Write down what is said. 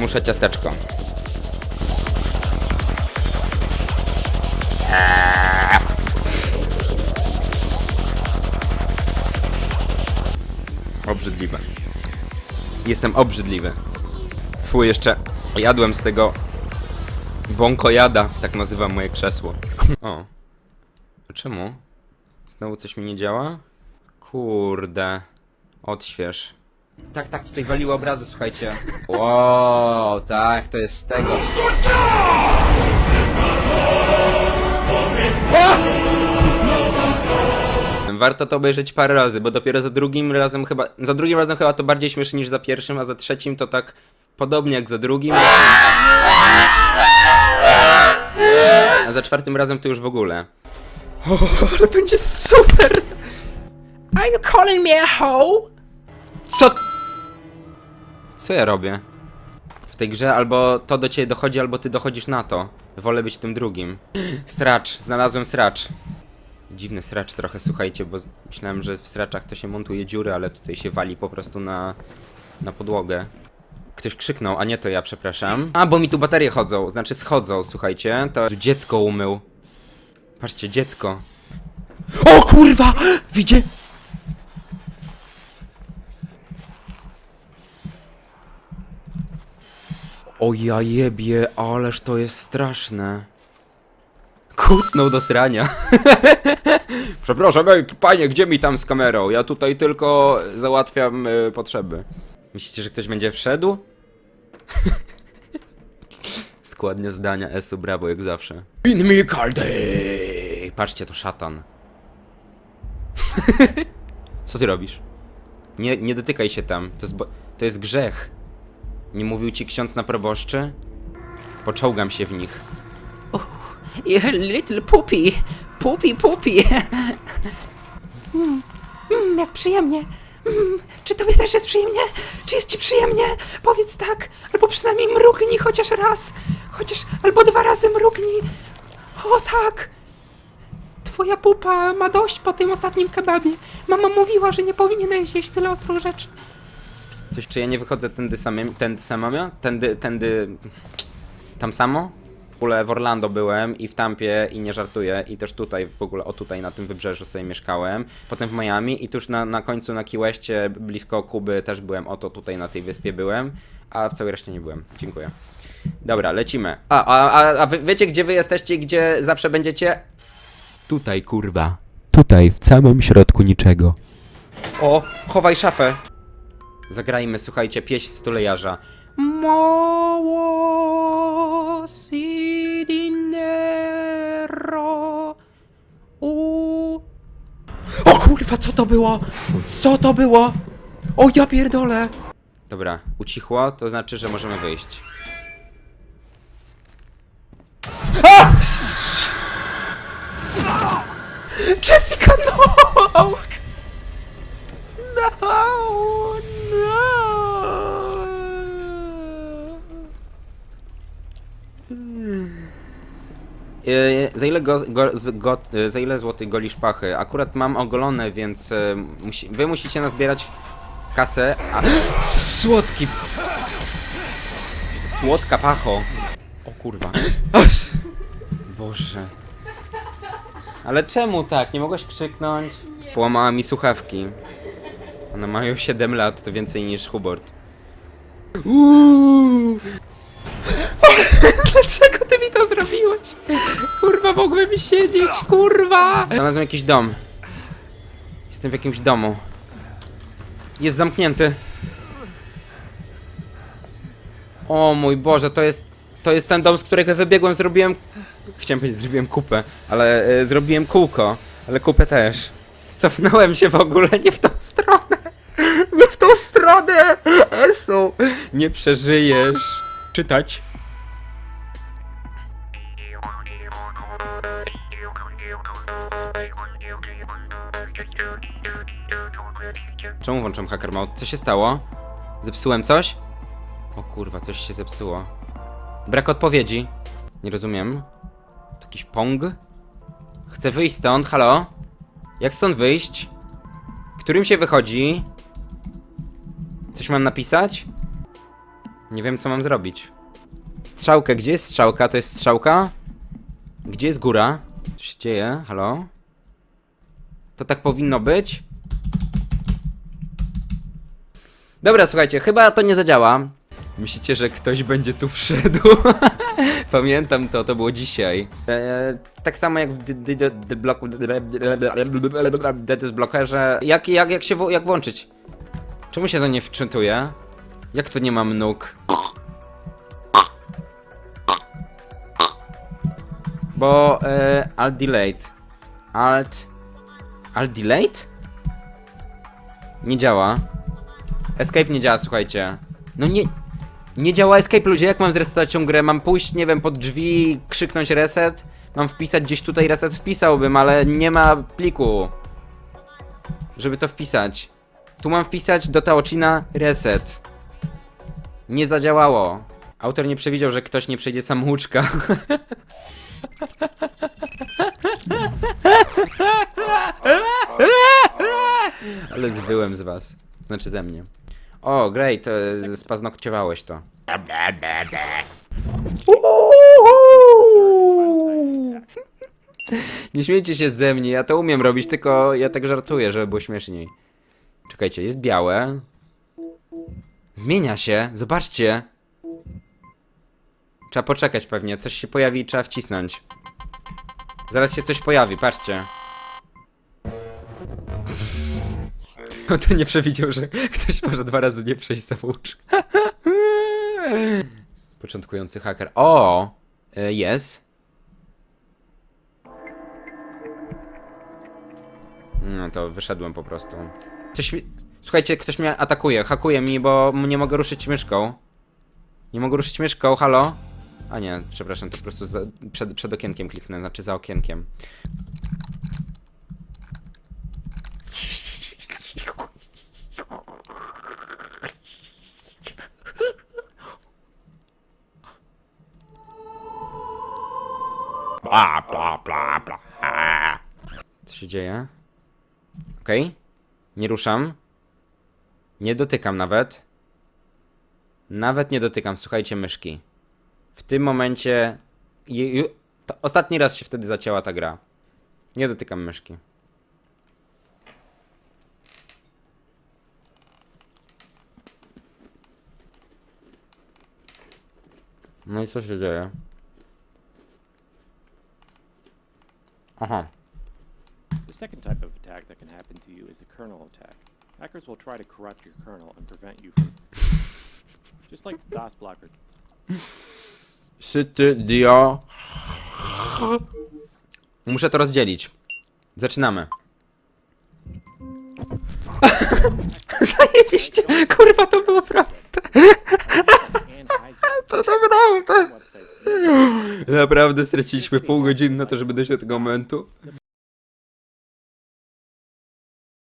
Muszę ciasteczko. Eee. Obrzydliwe. Jestem obrzydliwy. Fu, jeszcze jadłem z tego bąkojada, tak nazywam moje krzesło. O. Czemu? Znowu coś mi nie działa? Kurde. Odśwież. Tak, tak, tutaj waliło obrazy, słuchajcie. Wow, tak, to jest z tego. Warto to obejrzeć parę razy, bo dopiero za drugim razem chyba. Za drugim razem chyba to bardziej śmieszy niż za pierwszym, a za trzecim to tak podobnie jak za drugim. A za czwartym razem to już w ogóle. O, ale będzie super! Are you calling me a hoe? Co? Co ja robię? W tej grze albo to do ciebie dochodzi, albo ty dochodzisz na to. Wolę być tym drugim. Sracz, znalazłem sracz. Dziwny sracz trochę, słuchajcie, bo myślałem, że w sraczach to się montuje dziury, ale tutaj się wali po prostu na, na podłogę. Ktoś krzyknął, a nie to ja, przepraszam. A, bo mi tu baterie chodzą, znaczy schodzą, słuchajcie. To dziecko umył. Patrzcie, dziecko. O kurwa! Widzie? O ja jebie, ależ to jest straszne. Kucnął do srania. Przepraszam, ej, panie, gdzie mi tam z kamerą? Ja tutaj tylko załatwiam y, potrzeby. Myślicie, że ktoś będzie wszedł? Składnie zdania Esu, brawo, jak zawsze. In me calde! Patrzcie, to szatan. Co ty robisz? Nie, nie dotykaj się tam, to jest, to jest grzech. Nie mówił ci ksiądz na proboszczy? Poczołgam się w nich. You little poopy, poopy, poopy. Mm, jak przyjemnie. Mm, czy tobie też jest przyjemnie? Czy jest ci przyjemnie? Powiedz tak, albo przynajmniej mrugnij chociaż raz. Chociaż, albo dwa razy mrugnij. O tak. Twoja pupa ma dość po tym ostatnim kebabie. Mama mówiła, że nie powinieneś jeść tyle ostrych rzeczy. Coś, czy ja nie wychodzę tędy samym, tędy samym? Tędy, tędy... Tam samo? W ogóle w Orlando byłem i w Tampie i nie żartuję i też tutaj w ogóle, o tutaj na tym wybrzeżu sobie mieszkałem. Potem w Miami i tuż na, na końcu na Key Westie, blisko Kuby też byłem, oto tutaj na tej wyspie byłem, a w całej reszcie nie byłem. Dziękuję. Dobra, lecimy. A, a, a, a wy wiecie gdzie wy jesteście, gdzie zawsze będziecie? Tutaj, kurwa. Tutaj, w samym środku niczego. O, chowaj szafę. Zagrajmy, słuchajcie, pieśń stulejarza. Mało si dinero u... O kurwa, co to było? Co to było? O ja pierdolę! Dobra, ucichło, to znaczy, że możemy wyjść. Jessica, no! No, E, za ile, go, go, go, e, za ile złotych golisz pachy? Akurat mam ogolone, więc e, musi, wy musicie nazbierać kasę, a... Słodki... Słodka pacho. O kurwa. Boże. Ale czemu tak? Nie mogłaś krzyknąć? Połamała mi słuchawki. One mają 7 lat, to więcej niż Hubert. Uuu. Dlaczego to zrobiłeś? Kurwa, mogłem siedzieć, kurwa! Znalazłem jakiś dom. Jestem w jakimś domu. Jest zamknięty. O mój Boże, to jest. To jest ten dom, z którego wybiegłem, zrobiłem. Chciałem powiedzieć, zrobiłem kupę, ale e, zrobiłem kółko, ale kupę też. Cofnąłem się w ogóle nie w tą stronę. Nie w tą stronę! Esu! Nie przeżyjesz. Czytać. Czemu włączam hacker mode? Co się stało? Zepsułem coś? O kurwa, coś się zepsuło. Brak odpowiedzi. Nie rozumiem. To jakiś pong? Chcę wyjść stąd, halo? Jak stąd wyjść? Którym się wychodzi? Coś mam napisać? Nie wiem, co mam zrobić. Strzałkę, gdzie jest strzałka? To jest strzałka? Gdzie jest góra? Co się dzieje? Halo? To tak powinno być? Dobra, słuchajcie, chyba to nie zadziała. Myślicie, że ktoś będzie tu wszedł? Pamiętam to, to było dzisiaj. Eee, tak samo jak w bloku Deadest Blockerze. Jak, jak, jak się wo- jak włączyć? Czemu się to nie wczytuje? Jak to nie mam nóg? Bo e, alt delayed. Alt. Alt delayed? Nie działa. Escape nie działa, słuchajcie. No nie. Nie działa escape, ludzie. Jak mam zresetować tą grę? Mam pójść, nie wiem, pod drzwi, krzyknąć reset? Mam wpisać gdzieś tutaj reset? Wpisałbym, ale nie ma pliku. Żeby to wpisać. Tu mam wpisać do Taochina reset. Nie zadziałało. Autor nie przewidział, że ktoś nie przejdzie samouczka. Ale zbyłem z was. Znaczy ze mnie. O, great, e, spaznokciowałeś to. Nie śmiejcie się ze mnie, ja to umiem robić, tylko ja tak żartuję, żeby było śmieszniej. Czekajcie, jest białe. Zmienia się, zobaczcie. Trzeba poczekać pewnie, coś się pojawi i trzeba wcisnąć. Zaraz się coś pojawi, patrzcie. To nie przewidział, że ktoś może dwa razy nie przejść samouczka. Początkujący haker. O! y, Jest. No to wyszedłem po prostu. Coś mi... Słuchajcie, ktoś mnie atakuje, hakuje mi, bo nie mogę ruszyć myszką. Nie mogę ruszyć myszką, halo? A nie, przepraszam, to po prostu za, przed, przed okienkiem kliknę, znaczy za okienkiem. Bla. Co się dzieje? Okej. Nie ruszam. Nie dotykam nawet. Nawet nie dotykam, słuchajcie, myszki. W tym momencie. ostatni raz się wtedy zacięła ta gra. Nie dotykam myszki. No i co się dzieje? Aha. The second type of attack that can happen to you is a kernel attack. Hackers will try to corrupt your kernel and prevent you from. Just like the DOS blocker. Studio. Muszę to rozdzielić. Zaczynamy. Zajebiście! Kurwa, to było proste. And hide To naprawdę. Naprawdę straciliśmy pół godziny na to, żeby dojść do tego momentu.